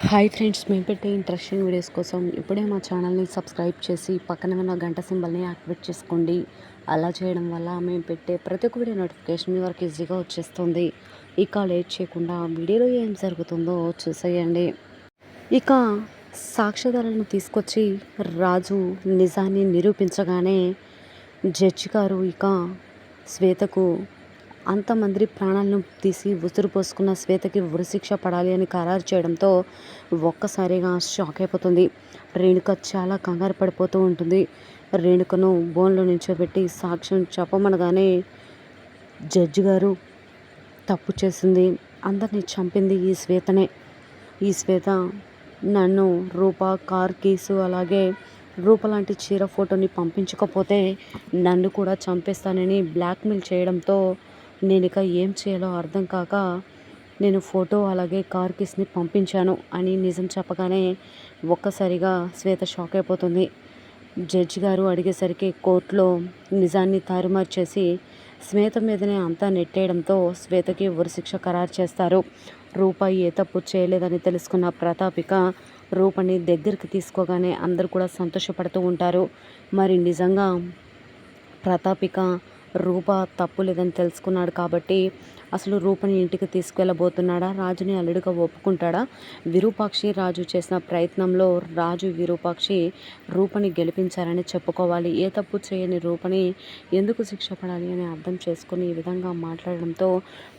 Hi friends మేము పెట్టే interesting videos కోసం ఇప్పుడే మా ఛానల్ని సబ్స్క్రైబ్ చేసి పక్కన ఉన్న గంట సింబల్ని యాక్టివేట్ చేసుకోండి. అలా చేయడం వల్ల మేము పెట్టే ప్రతి ఒక్క వీడియో నోటిఫికేషన్ మీ వరకు ఈజీగా వచ్చేస్తుంది. ఇక లేట్ చేయకుండా వీడియోలో ఏం జరుగుతుందో చూసేయండి. ఇక సాక్ష్యాధారాలను తీసుకొచ్చి రాజు నిజాన్ని నిరూపించగానే జడ్జి గారు ఇక శ్వేతకు అంతమంది ప్రాణాలను తీసి ఉసురు పోసుకున్న శ్వేతకి ఉరిశిక్ష పడాలి అని ఖరారు చేయడంతో ఒక్కసారిగా షాక్ అయిపోతుంది. రేణుక చాలా కంగారు పడిపోతూ ఉంటుంది. రేణుకను బోన్లో నిల్చోబెట్టి సాక్ష్యం చెప్పమనగానే జడ్జి గారు తప్పు చేసింది. అందరినీ చంపింది ఈ శ్వేతనే. ఈ శ్వేత నన్ను రూప కార్ కేసు అలాగే రూప లాంటి చీర ఫోటోని పంపించకపోతే నన్ను కూడా చంపేస్తానని బ్లాక్మెయిల్ చేయడంతో నేను ఇక ఏం చేయాలో అర్థం కాక నేను ఫోటో అలాగే కార్ కిస్ని పంపించాను అని నిజం చెప్పగానే ఒక్కసారిగా శ్వేత షాక్ అయిపోతుంది. జడ్జి గారు అడిగేసరికి కోర్టులో నిజాన్ని తారుమారు చేసి శ్వేత మీదనే అంతా నెట్టేయడంతో శ్వేతకి ఉరిశిక్ష ఖరారు చేస్తారు. రూపాయి ఏ తప్పు చేయలేదని తెలుసుకున్న ప్రతాపిక రూపని దగ్గరికి తీసుకోగానే అందరూ కూడా సంతోషపడుతూ ఉంటారు. మరి నిజంగా ప్రతాపిక రూప తప్పు లేదని తెలుసుకున్నాడు కాబట్టి అసలు రూపని ఇంటికి తీసుకెళ్ళబోతున్నాడా? రాజుని అల్లుడిగా ఒప్పుకుంటాడా? విరూపాక్షి రాజు చేసిన ప్రయత్నంలో రాజు విరూపాక్షి రూపని గెలిపించారని చెప్పుకోవాలి. ఏ తప్పు చేయని రూపని ఎందుకు శిక్ష పడాలి అని అర్థం చేసుకుని ఈ విధంగా మాట్లాడడంతో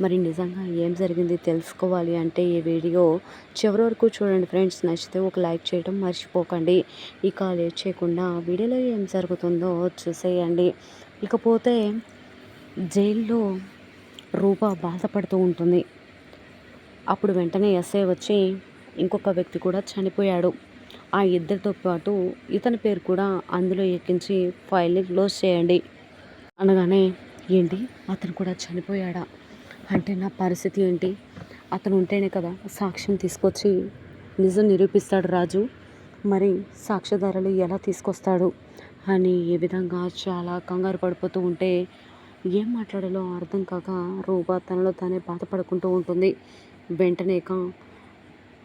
మరి నిజంగా ఏం జరిగింది తెలుసుకోవాలి అంటే ఈ వీడియో చివరి వరకు చూడండి ఫ్రెండ్స్. నచ్చితే ఒక లైక్ చేయడం మర్చిపోకండి. ఇక లేట్ చేయకుండా వీడియోలో ఏం జరుగుతుందో చూసేయండి. ఇకపోతే జైల్లో రూప బాధపడుతూ ఉంటుంది. అప్పుడు వెంటనే ఎస్ఐ వచ్చి ఇంకొక వ్యక్తి కూడా చనిపోయాడు. ఆ ఇద్దరితో పాటు ఇతని పేరు కూడా అందులో ఎక్కించి ఫైల్ని క్లోజ్ చేయండి. అనగానే ఏంటి? అతను కూడా చనిపోయాడా? అంటే నా పరిస్థితి ఏంటి? అతను ఉంటేనే కదా సాక్ష్యం తీసుకొచ్చి నిజం నిరూపిస్తాడు రాజు. మరి సాక్ష్యధారలు ఎలా తీసుకొస్తాడు? అని ఈ విధంగా చాలా కంగారు పడిపోతూ ఉంటే ఏం మాట్లాడాలో అర్థం కాక రూప తనలో తానే బాధపడుకుంటూ ఉంటుంది. వెంటనే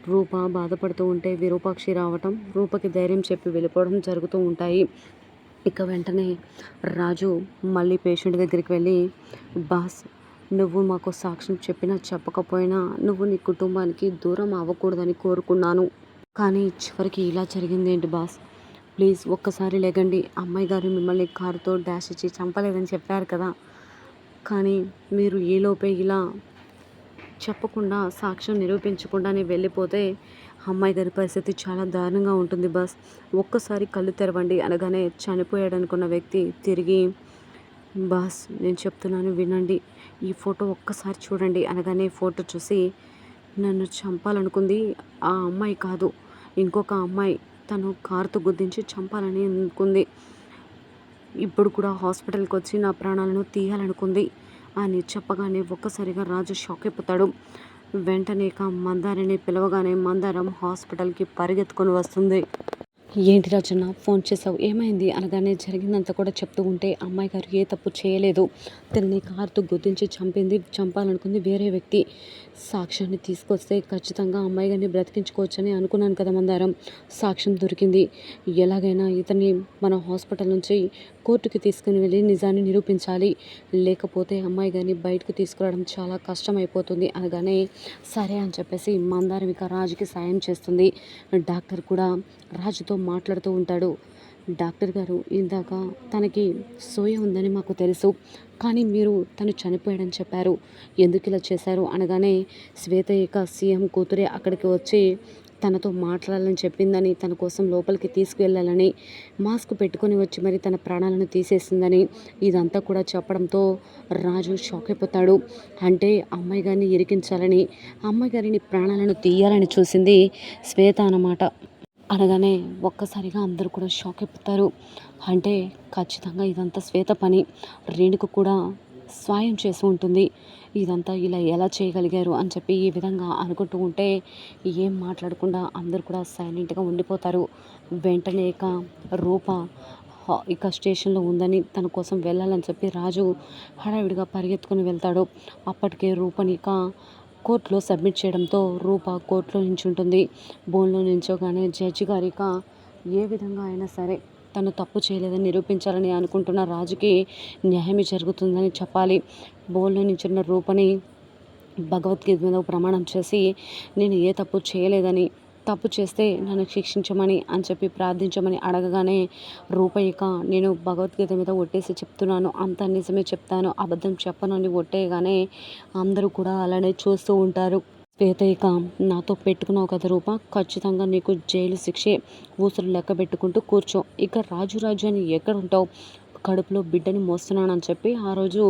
రూప బాధపడుతూ ఉంటే విరూపాక్షి రావటం రూపకి ధైర్యం చెప్పి వెళ్ళిపోవడం జరుగుతూ ఉంటాయి. ఇక వెంటనే రాజు మళ్ళీ పేషెంట్ దగ్గరికి వెళ్ళి బాస్ నువ్వు మాకు సాక్ష్యం చెప్పినా చెప్పకపోయినా నువ్వు నీ కుటుంబానికి దూరం అవ్వకూడదని కోరుకున్నాను. కానీ చివరికి ఇలా జరిగింది ఏంటి బాస్? ప్లీజ్ ఒక్కసారి లేగండి. అమ్మాయి గారు మిమ్మల్ని కారుతో డాష్ ఇచ్చి చంపలేదని చెప్పారు కదా. కానీ మీరు ఈలోపే ఇలా చెప్పకుండా సాక్ష్యం నిరూపించకుండానే వెళ్ళిపోతే అమ్మాయి గారి పరిస్థితి చాలా దారుణంగా ఉంటుంది బస్. ఒక్కసారి కళ్ళు తెరవండి అనగానే చనిపోయాడు అనుకున్న వ్యక్తి తిరిగి బాస్ నేను చెప్తున్నాను వినండి. ఈ ఫోటో ఒక్కసారి చూడండి అనగానే ఫోటో చూసి నన్ను చంపాలనుకుంది ఆ అమ్మాయి కాదు. ఇంకొక అమ్మాయి తను కారుతో గుద్దించి చంపాలని అనుకుంది. ఇప్పుడు కూడా హాస్పిటల్కి వచ్చి నా ప్రాణాలను తీయాలనుకుంది. అని చెప్పగానే ఒక్కసారిగా రాజు షాక్ అయిపోతాడు. వెంటనే మందారిని పిలవగానే మందారం హాస్పిటల్కి పరిగెత్తుకొని వస్తుంది. ఏంటి రాజన్న ఫోన్ చేసావు ఏమైంది? అనగానే జరిగిందంతా కూడా చెప్తూ ఉంటే అమ్మాయి గారు ఏ తప్పు చేయలేదు. తనని కారుతో గుర్తించి చంపింది చంపాలనుకుంది వేరే వ్యక్తి. సాక్ష్యాన్ని తీసుకొస్తే ఖచ్చితంగా అమ్మాయి గారిని బ్రతికించుకోవచ్చని అనుకున్నాను కదా మందారం. సాక్ష్యం దొరికింది. ఎలాగైనా ఇతన్ని మన హాస్పిటల్ నుంచి కోర్టుకి తీసుకుని వెళ్ళి నిజాన్ని నిరూపించాలి. లేకపోతే అమ్మాయి గారిని బయటకు తీసుకురావడం చాలా కష్టమైపోతుంది. అనగానే సరే అని చెప్పేసి మందారం ఇక రాజుకి సాయం చేస్తుంది. డాక్టర్ కూడా రాజుతో మాట్లాడుతూ ఉంటాడు. డాక్టర్ గారు ఇందాక తనకి సోయ ఉందని మాకు తెలుసు కానీ మీరు తను చనిపోయాడని చెప్పారు. ఎందుకు ఇలా చేశారు? అనగానే శ్వేత ఇక సీఎం కూతురే అక్కడికి వచ్చి తనతో మాట్లాడాలని చెప్పిందని తన కోసం లోపలికి తీసుకువెళ్ళాలని మాస్క్ పెట్టుకొని వచ్చి మరి తన ప్రాణాలను తీసేసిందని ఇదంతా కూడా చెప్పడంతో రాజు షాక్ అయిపోతాడు. అంటే అమ్మాయి గారిని ఇరికించాలని అమ్మాయి గారిని ప్రాణాలను తీయాలని చూసింది శ్వేత అన్నమాట. అనగానే ఒక్కసారిగా అందరూ కూడా షాక్ అయిపోతారు. అంటే ఖచ్చితంగా ఇదంతా శ్వేత పని. రేణుకు కూడా సాయం చేసి ఉంటుంది. ఇదంతా ఇలా ఎలా చేయగలిగారు అని చెప్పి ఈ విధంగా అనుకుంటూ ఉంటే ఏం మాట్లాడకుండా అందరు కూడా సైలెంట్గా ఉండిపోతారు. వెంటనే ఇక రూప ఇక స్టేషన్లో ఉందని తన కోసం వెళ్ళాలని చెప్పి రాజు హడావిడిగా పరిగెత్తుకుని వెళ్తాడు. అప్పటికే రూపని ఇక కోర్టులో సబ్మిట్ చేయడంతో రూప కోర్టులో నించుంటుంది. బోన్లో నించోగానే జడ్జి గారిక ఏ విధంగా అయినా సరే తను తప్పు చేయలేదని నిరూపించాలని అనుకుంటున్న రాజుకి న్యాయం జరుగుతుందని చెప్పాలి. బోన్లో నించున్న రూపని భగవద్గీత మీద ప్రమాణం చేసి నేను ఏ తప్పు చేయలేదని తప్పు చేస్తే నన్ను శిక్షించమని అని చెప్పి ప్రార్థించమని అడగగానే రూపయిక నేను భగవద్గీత మీద ఒట్టేసి చెప్తున్నాను అంత నిజమే చెప్తాను అబద్ధం చెప్పను అని ఒట్టేయగానే అందరూ కూడా అలానే చూస్తూ ఉంటారు. శ్వేత ఇక నాతో పెట్టుకున్నావు కదా రూప ఖచ్చితంగా నీకు జైలు శిక్షే ఊసులు లెక్క పెట్టుకుంటూ కూర్చో ఇక రాజు రాజు అని ఎక్కడ ఉంటావు కడుపులో బిడ్డని మోస్తున్నానని చెప్పి ఆ రోజు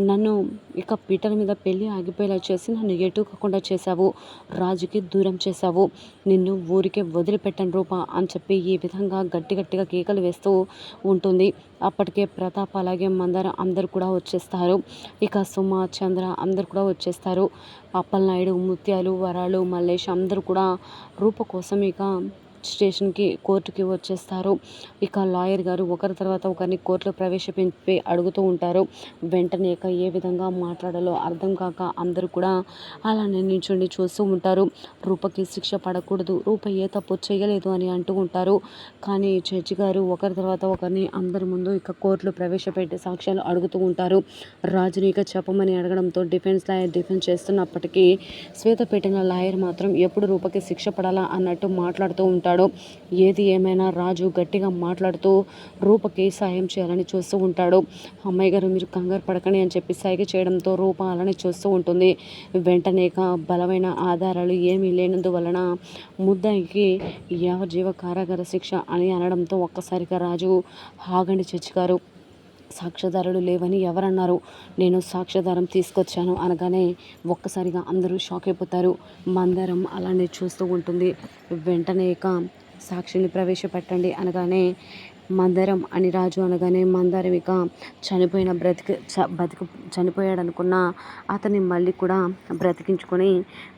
నన్ను ఇక పీటల మీద పెళ్ళి ఆగిపోయేలా చేసి నన్ను ఎటు కాకుండా చేశావు రాజుకి దూరం చేశావు నిన్ను ఊరికే వదిలిపెట్టను రూప అని చెప్పి ఈ విధంగా గట్టి గట్టిగా కేకలు వేస్తూ ఉంటుంది. అప్పటికే ప్రతాప్ అలాగే మందర అందరు కూడా వచ్చేస్తారు. ఇక సుమ చంద్ర అందరు కూడా వచ్చేస్తారు. అప్పలనాయుడు ముత్యాలు వరాలు మల్లేష్ అందరూ కూడా రూప కోసం ఇక స్టేషన్కి కోర్టుకి వచ్చేస్తారు. ఇక లాయర్ గారు ఒకరి తర్వాత ఒకరిని కోర్టులో ప్రవేశపెట్టి అడుగుతూ ఉంటారు. వెంటనే ఇక ఏ విధంగా మాట్లాడాలో అర్థం కాక అందరూ కూడా అలానే నిల్చుండి చూస్తూ ఉంటారు. రూపకి శిక్ష పడకూడదు. రూప ఏ తప్పు చేయలేదు అని అంటూ ఉంటారు. కానీ జడ్జి గారు ఒకరి తర్వాత ఒకరిని అందరి ముందు ఇక కోర్టులో ప్రవేశపెట్టి సాక్ష్యాలు అడుగుతూ ఉంటారు. రాజుని ఇక చెప్పమని అడగడంతో డిఫెన్స్ లాయర్ డిఫెన్స్ చేస్తున్నప్పటికీ శ్వేత పెట్టిన లాయర్ మాత్రం ఎప్పుడు రూపకి శిక్ష పడాలా అన్నట్టు మాట్లాడుతూ ఉంటాడు. ఏది ఏమైనా రాజు గట్టిగా మాట్లాడుతూ రూపకి సాయం చేయాలని చూస్తూ ఉంటాడు. అమ్మాయి గారు మీరు కంగారు పడకండి అని చెప్పి సైగ చేయడంతో రూప అలానే చూస్తూ ఉంటుంది. వెంటనే బలమైన ఆధారాలు ఏమీ లేనందువలన ముద్దాయికి యావజీవ కారాగార శిక్ష అని అనడంతో ఒక్కసారిగా రాజు ఆగండి చచ్చిగారు. సాక్ష్యాధారాలు లేవని ఎవరన్నారు? నేను సాక్ష్యాధారం తీసుకొచ్చాను అనగానే ఒక్కసారిగా అందరూ షాక్ అయిపోతారు. మందరం అలానే చూస్తూ ఉంటుంది. వెంటనే ఇక సాక్షిని ప్రవేశపెట్టండి అనగానే మందరం అని రాజు అనగానే మందరం ఇక చనిపోయిన బ్రతికి చ బతికి చనిపోయాడు అనుకున్న అతన్ని మళ్ళీ కూడా బ్రతికించుకొని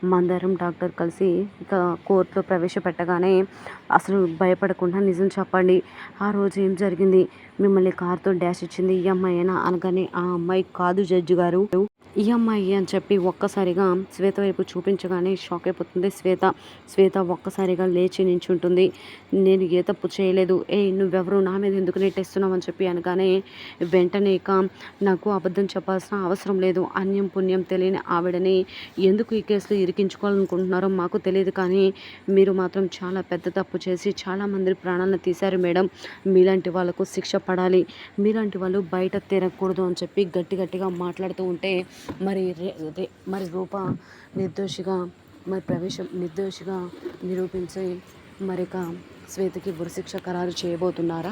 మందరం డాక్టర్ కలిసి ఇక కోర్టులో ప్రవేశపెట్టగానే అసలు భయపడకుండా నిజం చెప్పండి. ఆ రోజు ఏం జరిగింది? మిమ్మల్ని కార్తో డ్యాష్ ఇచ్చింది ఈ అమ్మాయినా? అనగానే ఆ అమ్మాయి కాదు జడ్జి గారు. ఈ అమ్మాయి అని చెప్పి ఒక్కసారిగా శ్వేత వైపు చూపించగానే షాక్ అయిపోతుంది. శ్వేత శ్వేత ఒక్కసారిగా లేచి నించుంటుంది. నేను ఏ తప్పు చేయలేదు. ఏ నువ్వెవరు? నా మీద ఎందుకు నెట్టేస్తున్నావు అని చెప్పి అనగానే వెంటనే ఇక నాకు అబద్ధం చెప్పాల్సిన అవసరం లేదు. అన్యం పుణ్యం తెలియని ఆవిడని ఎందుకు ఈ కేసులో ఇరికించుకోవాలనుకుంటున్నారో మాకు తెలియదు కానీ మీరు మాత్రం చాలా పెద్ద తప్పు చేసి చాలామంది ప్రాణాలను తీశారు మేడం. మీలాంటి వాళ్ళకు శిక్ష పడాలి. మీలాంటి వాళ్ళు బయట తిరగకూడదు అని చెప్పి గట్టి గట్టిగా మాట్లాడుతూ ఉంటే మరి రే మరి రూప నిర్దోషిగా మరి ప్రవేశం నిర్దోషిగా నిరూపించి మరిక శ్వేతకి ఉరిశిక్ష ఖరారు చేయబోతున్నారా?